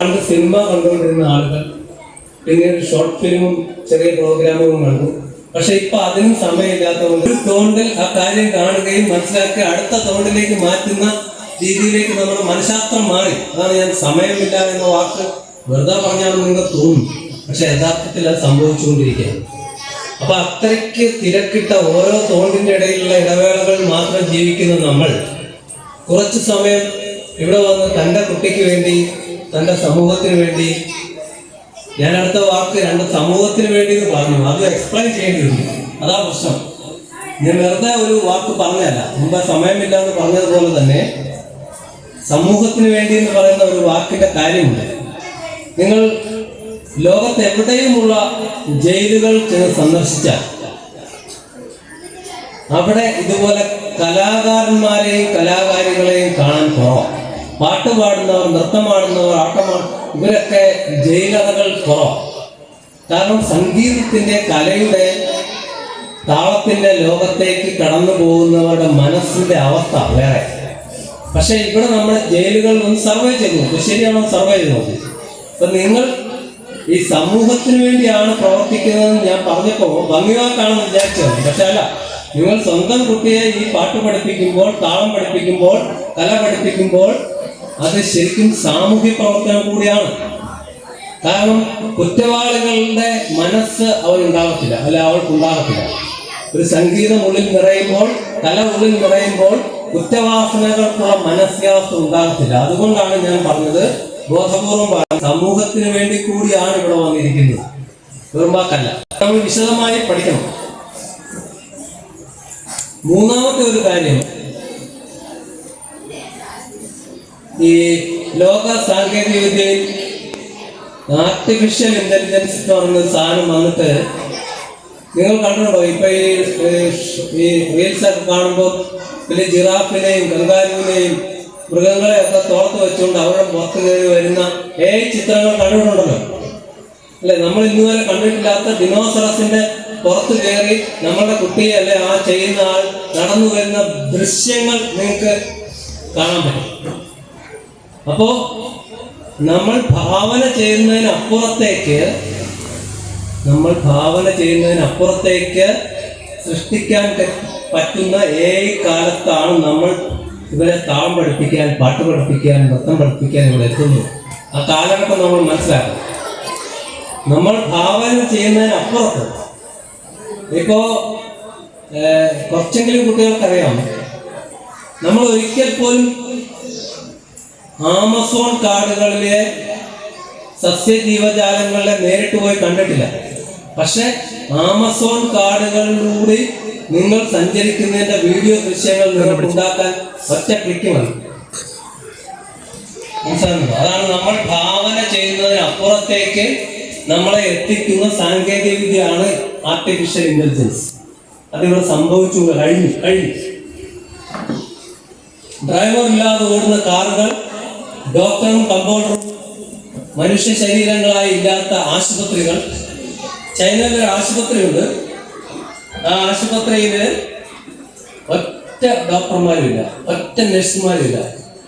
പണ്ട് സിനിമ കണ്ടുകൊണ്ടിരുന്ന ആളുകൾ പിന്നീട് ഷോർട്ട് ഫിലിമും ചെറിയ പ്രോഗ്രാമും കണ്ടു. പക്ഷെ ഇപ്പൊ അതിനും സമയമില്ലാത്തതുകൊണ്ട് ഒരു തോണ്ടിൽ ആ കാര്യം കാണുകയും മനസ്സിലാക്കി അടുത്ത തോണ്ടിലേക്ക് മാറ്റുന്ന രീതിയിലേക്ക് നമ്മുടെ മനഃശാസ്ത്രം മാറി. അതാണ് ഞാൻ സമയമില്ല എന്ന വാക്ക് വെറുതെ പറഞ്ഞാണെന്ന് നിങ്ങൾക്ക് തോന്നും. പക്ഷെ യഥാർത്ഥത്തിൽ അത് സംഭവിച്ചുകൊണ്ടിരിക്കുകയാണ്. അപ്പൊ അത്രയ്ക്ക് തിരക്കിട്ട ഓരോ തോണ്ടിന്റെ ഇടയിലുള്ള ഇടവേളകൾ മാത്രം ജീവിക്കുന്ന നമ്മൾ കുറച്ച് സമയം ഇവിടെ വന്ന് തന്റെ കുട്ടിക്ക് വേണ്ടി തന്റെ സമൂഹത്തിന് വേണ്ടി ഞാൻ അടുത്ത വാക്ക് രണ്ട് സമൂഹത്തിന് വേണ്ടി എന്ന് പറഞ്ഞു. അത് എക്സ്പ്ലെയിൻ ചെയ്യേണ്ടിയിരുന്നു അതാ പ്രശ്നം. ഞാൻ വെറുതെ ഒരു വാക്ക് പറഞ്ഞല്ല മുമ്പ് സമയമില്ല എന്ന് പറഞ്ഞതുപോലെ തന്നെ സമൂഹത്തിന് വേണ്ടി എന്ന് പറയുന്ന ഒരു വാക്കിന്റെ കാര്യമുണ്ട്. നിങ്ങൾ ലോകത്ത് എവിടെയുമുള്ള ജയിലുകൾ ചെന്ന് സന്ദർശിച്ചാൽ അവിടെ ഇതുപോലെ കലാകാരന്മാരെയും കലാകാരികളെയും കാണാൻ കുറവാണ് പാട്ട് പാടുന്നവർ നൃത്തം പാടുന്നവർ ആട്ടമാ ഇവരൊക്കെ ജയിലറകൾ കുറവാണ് കാരണം സംഗീതത്തിന്റെ കലയുടെ താളത്തിന്റെ ലോകത്തേക്ക് കടന്നു പോകുന്നവരുടെ മനസ്സിന്റെ അവസ്ഥ വേറെ. പക്ഷെ ഇവിടെ നമ്മൾ ജയിലുകൾ ഒന്ന് സർവേ ചെയ്ത് നോക്കും. ശരിയാണോ സർവേ ചെയ്ത് നോക്കും. അപ്പൊ നിങ്ങൾ ഈ സമൂഹത്തിന് വേണ്ടിയാണ് പ്രവർത്തിക്കുന്നതെന്ന് ഞാൻ പറഞ്ഞപ്പോ ഭംഗിവാക്കാണെന്ന് വിചാരിച്ചത് പക്ഷെ അല്ല നിങ്ങൾ സ്വന്തം കുട്ടിയെ ഈ പാട്ട് പഠിപ്പിക്കുമ്പോൾ താളം പഠിപ്പിക്കുമ്പോൾ കല പഠിപ്പിക്കുമ്പോൾ അത് ശരിക്കും സാമൂഹ്യ പ്രവർത്തനം കൂടിയാണ്. കാരണം കുറ്റവാളികളുടെ മനസ്സ് അവനുണ്ടാകത്തില്ല അല്ല അവൾക്കുണ്ടാകത്തില്ല ഒരു സംഗീതം ഉള്ളിൽ നിറയുമ്പോൾ കല ഉള്ളിൽ നിറയുമ്പോൾ കുറ്റവാസനകൾക്കുള്ള മനസ്സിലാവസ്ഥ ഉണ്ടാകത്തില്ല. അതുകൊണ്ടാണ് ഞാൻ പറഞ്ഞത് ബോധപൂർവം. സമൂഹത്തിന് വേണ്ടി കൂടിയാണ് ഇവിടെ വന്നിരിക്കുന്നത്. വെറും വാക്കല്ല. നമ്മൾ വിശദമായി പഠിക്കണം. മൂന്നാമത്തെ ഒരു കാര്യം. ഈ ലോക സാങ്കേതിക വിദ്യയിൽ ആർട്ടിഫിഷ്യൽ ഇന്റലിജൻസ് എന്ന് പറയുന്ന സാധനം വന്നിട്ട് നിങ്ങൾ കണ്ടിട്ടുണ്ടോ? ഇപ്പൊ ഈ ഈ റീൽസ് ഒക്കെ കാണുമ്പോൾ വലിയ ജിറാഫിനെയും കങ്കാരുവിനെയും മൃഗങ്ങളെ ഒക്കെ തോർത്ത് വെച്ചുകൊണ്ട് അവരുടെ പുറത്ത് കയറി വരുന്ന ഏ ചിത്രങ്ങൾ കണ്ടിട്ടുണ്ടല്ലോ. അല്ലെ? നമ്മൾ ഇന്നുവരെ കണ്ടിട്ടില്ലാത്ത ഡിനോസറസിന്റെ പുറത്ത് കയറി നമ്മുടെ കുട്ടിയെ അല്ലെ ആ ചെയ്യുന്ന ആൾ നടന്നു വരുന്ന ദൃശ്യങ്ങൾ നിങ്ങൾക്ക് കാണാൻ പറ്റും. അപ്പോ നമ്മൾ ഭാവന ചെയ്യുന്നതിനപ്പുറത്തേക്ക് നമ്മൾ ഭാവന ചെയ്യുന്നതിനപ്പുറത്തേക്ക് സൃഷ്ടിക്കാൻ പറ്റുന്ന ഏ കാലത്താണ് നമ്മൾ ഇവരെ താളം പഠിപ്പിക്കാൻ പാട്ട് പഠിപ്പിക്കാൻ നൃത്തം പഠിപ്പിക്കാൻ ഇവിടെ എത്തുന്നത്. ആ കാലഘട്ടം നമ്മൾ മനസ്സിലാക്കണം. നമ്മൾ ഭാവന ചെയ്യുന്നതിനപ്പുറത്ത് ഇപ്പോ കുറച്ചെങ്കിലും കുട്ടികൾക്കറിയാം നമ്മൾ ഒരിക്കൽ പോലും ആമസോൺ കാടുകളിലെ സസ്യജീവജാലങ്ങളെ നേരിട്ട് പോയി കണ്ടിട്ടില്ല. പക്ഷെ ആമസോൺ കാടുകളിലൂടെ നിങ്ങൾ സഞ്ചരിക്കുന്നതിന്റെ വീഡിയോ ദൃശ്യങ്ങൾ നിങ്ങൾക്ക് ഉണ്ടാക്കാൻ ഒറ്റ ക്ലിക്ക് മതി. അതാണ് നമ്മൾ ഭാവന ചെയ്യുന്നതിന് അപ്പുറത്തേക്ക് നമ്മളെ എത്തിക്കുന്ന സാങ്കേതിക വിദ്യയാണ് ആർട്ടിഫിഷ്യൽ ഇന്റലിജൻസ് അതിവിടെ സംഭവിച്ചു കഴിഞ്ഞു കഴിഞ്ഞു. ഡ്രൈവർ ഇല്ലാതെ ഓടുന്ന കാറുകൾ ഡോക്ടറും കമ്പൗണ്ടറും മനുഷ്യ ശരീരങ്ങളായി ഇല്ലാത്ത ആശുപത്രികൾ. ചൈനയിൽ ഒരു ആശുപത്രിയുണ്ട്. ആ ആശുപത്രിയിൽ ഒറ്റ ഡോക്ടർമാരില്ല ഒറ്റ നഴ്സുമാരില്ല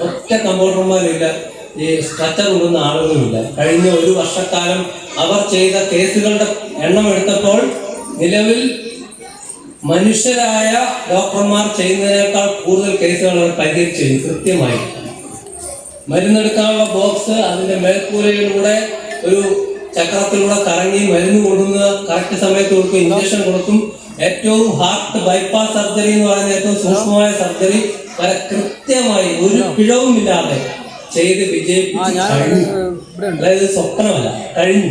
ഒറ്റ കമ്പൗണ്ടർമാരില്ല ഈ സ്ട്രക്ചർ കൊണ്ടുവന്ന ആളുകളുമില്ല. കഴിഞ്ഞ ഒരു വർഷക്കാലം അവർ ചെയ്ത കേസുകളുടെ എണ്ണം എടുത്തപ്പോൾ നിലവിൽ മനുഷ്യരായ ഡോക്ടർമാർ ചെയ്യുന്നതിനേക്കാൾ കൂടുതൽ കേസുകൾ അവർ പരിഹരിച്ചു കൃത്യമായി മരുന്നെടുക്കാനുള്ള ബോക്സ് അതിന്റെ മേൽക്കൂരയിലൂടെ ഒരു ചക്രത്തിലൂടെ കറങ്ങി മരുന്ന് കൊടുക്കുന്ന കറക്റ്റ് സമയത്ത് കൊടുക്കും ഇഞ്ചക്ഷൻ കൊടുക്കും. ഏറ്റവും ഹാർട്ട് ബൈപ്പാസ് സർജറി എന്ന് പറയുന്ന ഏറ്റവും സൂക്ഷ്മമായ സർജറി വരെ കൃത്യമായി ഒരു പിഴവും ഇല്ലാതെ ചെയ്ത് വിജയിപ്പിച്ചു അതായത് സ്വപ്നമല്ല കഴിഞ്ഞു.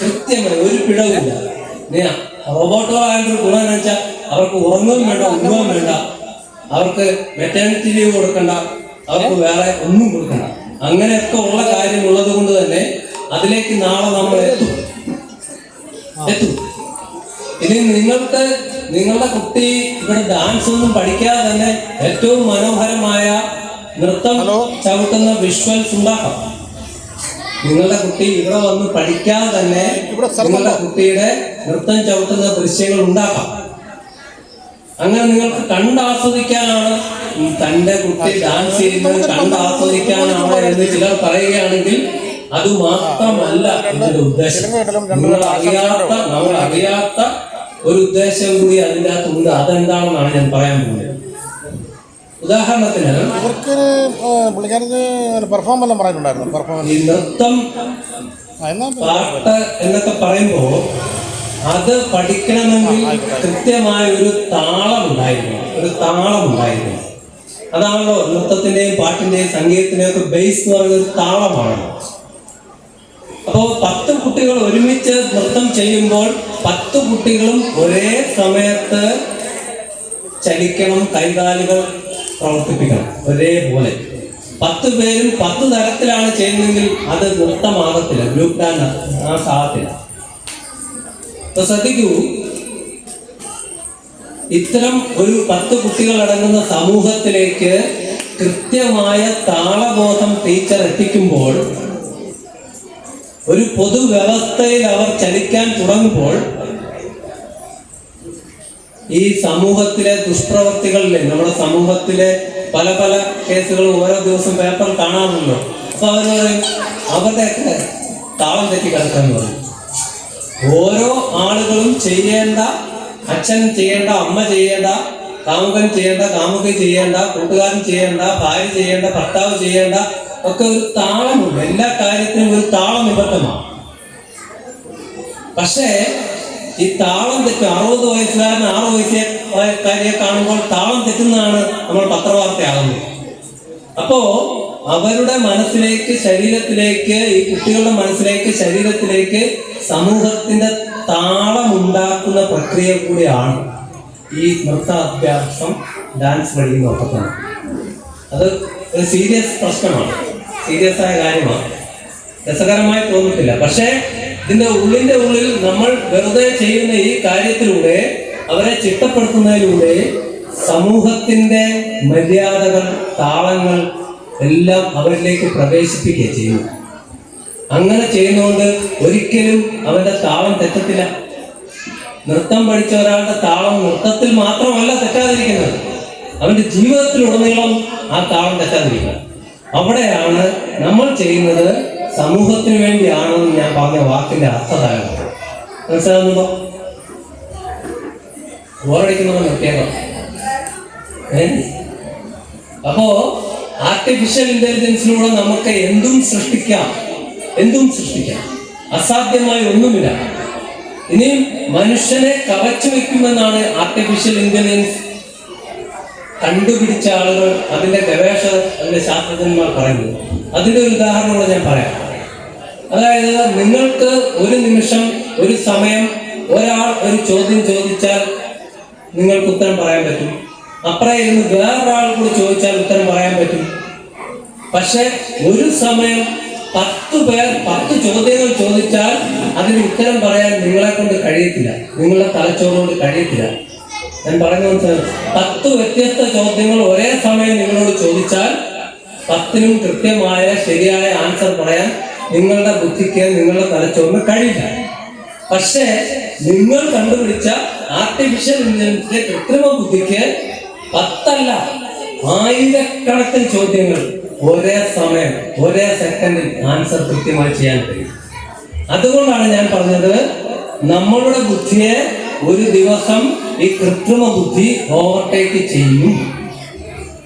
കൃത്യമായി ഒരു പിഴവുമില്ല റോബോട്ടുകളായിട്ട് ഒരു ഗുണം എന്ന് വെച്ചാൽ അവർക്ക് ഉറങ്ങുകയും വേണ്ട ഉണ്ണുകയും വേണ്ട. അവർക്ക് മെറ്റേണിറ്റി ലീവ് കൊടുക്കണ്ട. അവർക്ക് വേറെ ഒന്നും കൊടുക്കണ്ട. അങ്ങനെയൊക്കെ ഉള്ള കാര്യം ഉള്ളത് കൊണ്ട് തന്നെ അതിലേക്ക് നാളെ നമ്മൾ എത്തും. എത്തും. ഇനി നിങ്ങൾക്ക് നിങ്ങളുടെ കുട്ടി ഇവിടെ ഡാൻസ് ഒന്നും പഠിക്കാതെ തന്നെ ഏറ്റവും മനോഹരമായ നൃത്തം ചവിട്ടുന്ന വിഷ്വൽസ് ഉണ്ടാക്കാം. നിങ്ങളുടെ കുട്ടി ഇവിടെ വന്ന് പഠിക്കാതെ തന്നെ നിങ്ങളുടെ കുട്ടിയുടെ നൃത്തം ചവിട്ടുന്ന ദൃശ്യങ്ങൾ ഉണ്ടാക്കാം. അങ്ങനെ നിങ്ങൾക്ക് കണ്ടാസ്വദിക്കാനാണ് തന്റെ കുട്ടി ഡാൻസ് ചെയ്യുന്നത് കണ്ടാസ്വദിക്കാനാണ് എന്ന് ചിലർ പറയുകയാണെങ്കിൽ അത് മാത്രമല്ല ഇതിന്റെ ഉദ്ദേശം. നിങ്ങൾ അറിയാത്ത നമ്മൾ അറിയാത്ത ഒരു ഉദ്ദേശം കൂടി അതിന്റെ അകത്തുണ്ട്. അതെന്താണെന്നാണ് ഞാൻ പറയാൻ പോകുന്നത്. ഉദാഹരണത്തിന് ഈ നൃത്തം പാട്ട് എന്നൊക്കെ പറയുമ്പോ അത് പഠിക്കണമെങ്കിൽ കൃത്യമായ ഒരു താളം ഉണ്ടായിരുന്നു ഒരു താളം ഉണ്ടായിരുന്നു അതാണല്ലോ നൃത്തത്തിന്റെയും പാട്ടിന്റെയും സംഗീതത്തിന്റെയും ഒക്കെ ബേസ് എന്ന് പറയുന്നത് ഒരു താളമാണ്. അപ്പോ പത്ത് കുട്ടികൾ ഒരുമിച്ച് നൃത്തം ചെയ്യുമ്പോൾ പത്ത് കുട്ടികളും ഒരേ സമയത്ത് ചലിക്കണം കൈകാലുകൾ പ്രവർത്തിപ്പിക്കണം ഒരേപോലെ. പത്ത് പേരും പത്ത് തരത്തിലാണ് ചെയ്യുന്നതെങ്കിൽ അത് നൃത്തമാകത്തില്ല ഗ്രൂപ്പ് ഡാൻസ് ആകത്തില്ല ശ്രദ്ധിക്കൂ. ഇത്തരം ഒരു പത്ത് കുട്ടികൾ അടങ്ങുന്ന സമൂഹത്തിലേക്ക് കൃത്യമായ താളബോധം ടീച്ചർ എത്തിക്കുമ്പോൾ ഒരു പൊതുവ്യവസ്ഥയിൽ അവർ ചലിക്കാൻ തുടങ്ങുമ്പോൾ ഈ സമൂഹത്തിലെ ദുഷ്പ്രവർത്തികളിലെ നമ്മുടെ സമൂഹത്തിലെ പല പല കേസുകളും ഓരോ ദിവസം പേപ്പർ കാണാറുണ്ടോ. അപ്പൊ അവർ അവരുടെയൊക്കെ താളം തെറ്റി കിടക്കാൻ പറയും. ഓരോ ആളുകളും ചെയ്യേണ്ട അച്ഛൻ ചെയ്യേണ്ട അമ്മ ചെയ്യേണ്ട കാമുകൻ ചെയ്യേണ്ട കാമുകി ചെയ്യേണ്ട കൂട്ടുകാരൻ ചെയ്യേണ്ട ഭാര്യ ചെയ്യേണ്ട ഭർത്താവ് ചെയ്യേണ്ട ഒക്കെ ഒരു താളമുണ്ട്. എല്ലാ കാര്യത്തിനും ഒരു താളം നിബദ്ധമാണ്. പക്ഷേ ഈ താളം തെറ്റും അറുപത് വയസ്സുകാരൻ ആറ് വയസ്സുകാരിയെ കാണുമ്പോൾ താളം തെറ്റുന്നതാണ് നമ്മൾ പത്രവാർത്തയാകുന്നത്. അപ്പോ അവരുടെ മനസ്സിലേക്ക് ശരീരത്തിലേക്ക് ഈ കുട്ടികളുടെ മനസ്സിലേക്ക് ശരീരത്തിലേക്ക് സമൂഹത്തിന്റെ താളം ഉണ്ടാക്കുന്ന പ്രക്രിയ കൂടിയാണ് ഈ നൃത്താഭ്യാസം ഡാൻസ് വഴി തന്നെ. അത് ഒരു സീരിയസ് പ്രശ്നമാണ്. സീരിയസ് ആയ കാര്യമാണ്. രസകരമായി തോന്നിട്ടില്ല. പക്ഷേ ഇതിന്റെ ഉള്ളിന്റെ ഉള്ളിൽ നമ്മൾ വെറുതെ ചെയ്യുന്ന ഈ കാര്യത്തിലൂടെ അവരെ ചിട്ടപ്പെടുത്തുന്നതിലൂടെ സമൂഹത്തിന്റെ മര്യാദകൾ താളങ്ങൾ എല്ലാം അവരിലേക്ക് പ്രവേശിപ്പിക്കുക ചെയ്യുന്നു അങ്ങനെ ചെയ്യുന്നതുകൊണ്ട് ഒരിക്കലും അവന്റെ താളം തെറ്റത്തില്ല. നൃത്തം പഠിച്ച ഒരാളുടെ താളം നൃത്തത്തിൽ മാത്രമല്ല തെറ്റാതിരിക്കുന്നത്. അവന്റെ ജീവിതത്തിലുടനീളം ആ താളം തെറ്റാതിരിക്കുക അവിടെയാണ് നമ്മൾ ചെയ്യുന്നത് സമൂഹത്തിന് വേണ്ടിയാണെന്ന് ഞാൻ പറഞ്ഞ വാക്കിന്റെ അർത്ഥതാരണം മനസ്സിലാകുന്നുണ്ടോ ബോറടിക്കുന്നത് പ്രത്യേകം? ഏ? അപ്പോ ആർട്ടിഫിഷ്യൽ ഇന്റലിജൻസിലൂടെ നമുക്ക് എന്തും സൃഷ്ടിക്കാം. എന്തും സൃഷ്ടിക്കാം. അസാധ്യമായ ഒന്നുമില്ല. ഇനിയും മനുഷ്യനെ കവച്ചു വെക്കുമെന്നാണ് ആർട്ടിഫിഷ്യൽ ഇന്റലിജൻസ് കണ്ടുപിടിച്ച ആളുകൾ അതിന്റെ ഗവേഷകർ അതിന്റെ ശാസ്ത്രജ്ഞന്മാർ പറയുന്നത്. അതിന്റെ ഒരു ഉദാഹരണം ഞാൻ പറയാം. അതായത് നിങ്ങൾക്ക് ഒരു നിമിഷം ഒരു സമയം ഒരാൾ ഒരു ചോദ്യം ചോദിച്ചാൽ നിങ്ങൾക്ക് ഉത്തരം പറയാൻ പറ്റും. അപ്പുറം ആൾ കൂടി ചോദിച്ചാൽ ഉത്തരം പറയാൻ പറ്റും. പക്ഷെ ഒരു സമയം പത്ത് പേർ പത്ത് ചോദ്യങ്ങൾ ചോദിച്ചാൽ അതിന് ഉത്തരം പറയാൻ നിങ്ങളെ കൊണ്ട് കഴിയത്തില്ല. നിങ്ങളുടെ തലച്ചോറുകൊണ്ട് കഴിയത്തില്ല. ഞാൻ പറഞ്ഞു മനസ്സിലായി? പത്ത് വ്യത്യസ്ത ചോദ്യങ്ങൾ ഒരേ സമയം നിങ്ങളോട് ചോദിച്ചാൽ പത്തിനും കൃത്യമായ ശരിയായ ആൻസർ പറയാൻ നിങ്ങളുടെ ബുദ്ധിക്ക് നിങ്ങളുടെ തലച്ചോറിന് കഴിയില്ല. പക്ഷേ നിങ്ങൾ കണ്ടുപിടിച്ച ആർട്ടിഫിഷ്യൽ ഇന്റലിജൻസിന്റെ കൃത്രിമ ബുദ്ധിക്ക് പത്തല്ല ആയിരക്കണക്കിന് ചോദ്യങ്ങൾ ഒരേ സമയം ഒരേ സെക്കൻഡിൽ ആൻസർ കൃത്യമായി ചെയ്യാൻ കഴിയും. അതുകൊണ്ടാണ് ഞാൻ പറഞ്ഞത് നമ്മളുടെ ബുദ്ധിയെ ഒരു ദിവസം ഈ കൃത്രിമ ബുദ്ധി ഓവർടേക്ക് ചെയ്യും.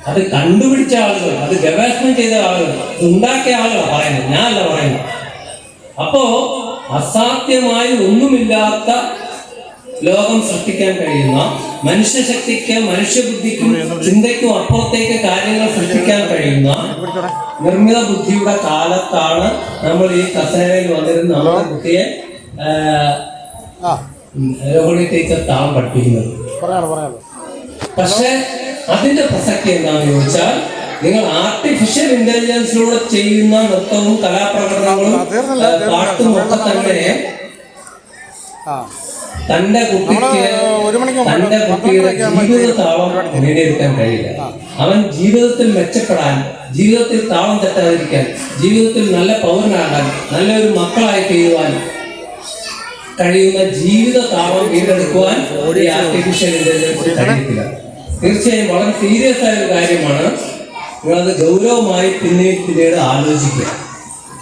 അത് കണ്ടുപിടിച്ച ആളുകൾ അത് ഗവേഷണം ചെയ്ത ആളുകൾ ഉണ്ടാക്കിയ ആളുകളാണ് പറയുന്നത്. ഞാനല്ല പറയുന്നത്. അപ്പോ അസാധ്യമായി ഒന്നുമില്ലാത്ത ലോകം സൃഷ്ടിക്കാൻ കഴിയുന്ന മനുഷ്യശക്തിക്ക് മനുഷ്യബുദ്ധിക്കും ചിന്തയ്ക്കും അപ്പുറത്തേക്ക് കാര്യങ്ങൾ സൃഷ്ടിക്കാൻ കഴിയുന്ന നിർമ്മിത ബുദ്ധിയുടെ കാലത്താണ് നമ്മൾ ഈ കസേരയിൽ വന്നിരുന്ന നമ്മുടെ ആ രോഹിണി ടീച്ചർ താളം പഠിപ്പിക്കുന്നത്. പക്ഷെ അതിന്റെ പ്രസക്തി എന്താണെന്ന് ചോദിച്ചാൽ നിങ്ങൾ ആർട്ടിഫിഷ്യൽ ഇന്റലിജൻസിലൂടെ ചെയ്യുന്ന നൃത്തവും കലാപ്രകടനങ്ങളും പാട്ടും ഒക്കെ തന്നെ തന്റെ കുട്ടിക്ക് തന്റെ കുട്ടിയുടെ ജീവിതത്താളം താളം നേടിയെടുക്കാൻ കഴിയില്ല. അവൻ ജീവിതത്തിൽ മെച്ചപ്പെടാൻ ജീവിതത്തിൽ താളം തെറ്റാതിരിക്കാൻ ജീവിതത്തിൽ നല്ല പൗരനാകാൻ നല്ലൊരു മക്കളായി തീരുവാൻ കഴിയുന്ന ജീവിത താളം വീണ്ടെടുക്കുവാൻ ഈ ആർട്ടിഫിഷ്യൽ ഇന്റലിജൻസ് കഴിയത്തില്ല. തീർച്ചയായും വളരെ സീരിയസ് ആയ ഒരു കാര്യമാണ് നിങ്ങളത് ഗൗരവമായി പിന്നീട് പിന്നീട് ആലോചിക്കുക.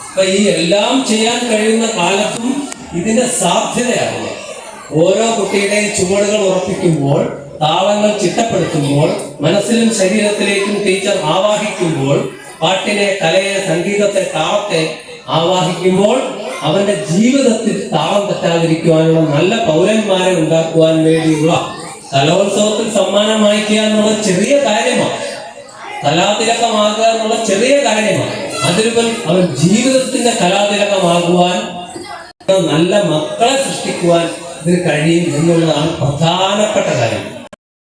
അപ്പൊ ഈ എല്ലാം ചെയ്യാൻ കഴിയുന്ന കാലത്തും ഇതിന്റെ സാധ്യതയാണ് ഓരോ കുട്ടിയുടെയും ചുവടുകൾ ഉറപ്പിക്കുമ്പോൾ താളങ്ങൾ ചിട്ടപ്പെടുത്തുമ്പോൾ മനസ്സിലും ശരീരത്തിലേക്കും ടീച്ചർ ആവാഹിക്കുമ്പോൾ പാട്ടിനെ കലയെ സംഗീതത്തെ താളത്തെ ആവാഹിക്കുമ്പോൾ അവന്റെ ജീവിതത്തിൽ താളം തെറ്റാതിരിക്കുവാനുള്ള നല്ല പൗരന്മാരെ ഉണ്ടാക്കുവാൻ വേണ്ടിയുള്ള കലോത്സവത്തിൽ സമ്മാനം വാങ്ങിക്കുക എന്നുള്ള ചെറിയ കാര്യമാണ്. കലാതിലകമാകുക എന്നുള്ള ചെറിയ കാര്യമാണ്. അതിലുപരി അവൻ ജീവിതത്തിന്റെ കലാതിലകമാകുവാൻ നല്ല മക്കളെ സൃഷ്ടിക്കുവാൻ ഇതിന് കഴിയും എന്നുള്ളതാണ് പ്രധാനപ്പെട്ട കാര്യം.